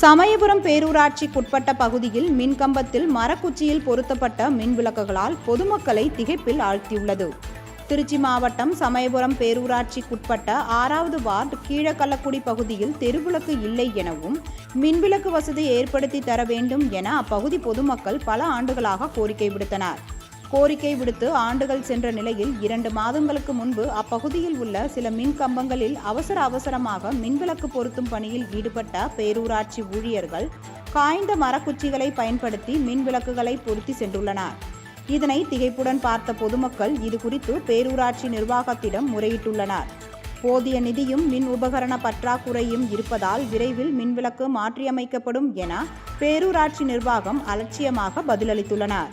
சமயபுரம் பேரூராட்சிக்குட்பட்ட பகுதியில் மின்கம்பத்தில் மரக்குச்சியில் பொருத்தப்பட்ட மின் விளக்குகளால் பொதுமக்களை திகைப்பில் ஆழ்த்தியுள்ளது. திருச்சி மாவட்டம் சமயபுரம் பேரூராட்சிக்குட்பட்ட ஆறாவது வார்டு கீழக்கள்ளக்குடி பகுதியில் தெருவிளக்கு இல்லை எனவும் மின்விளக்கு வசதி ஏற்படுத்தி தர வேண்டும் என அப்பகுதி பொதுமக்கள் பல ஆண்டுகளாக கோரிக்கை விடுத்தனர். கோரிக்கை விடுத்து ஆண்டுகள் சென்ற நிலையில் இரண்டு மாதங்களுக்கு முன்பு அப்பகுதியில் உள்ள சில மின் கம்பங்களில் அவசர அவசரமாக மின்விளக்கு பொருத்தும் பணியில் ஈடுபட்ட பேரூராட்சி ஊழியர்கள் காய்ந்த மரக்குச்சிகளை பயன்படுத்தி மின்விளக்குகளை பொருத்தி சென்றுள்ளனர். இதனை திகைப்புடன் பார்த்த பொதுமக்கள் இது குறித்து பேரூராட்சி நிர்வாகத்திடம் முறையிட்டுள்ளனர். போதிய நிதியும் மின் உபகரண பற்றாக்குறையும் இருப்பதால் விரைவில் மின்விளக்கு மாற்றியமைக்கப்படும் என பேரூராட்சி நிர்வாகம் அலட்சியமாக பதிலளித்துள்ளனர்.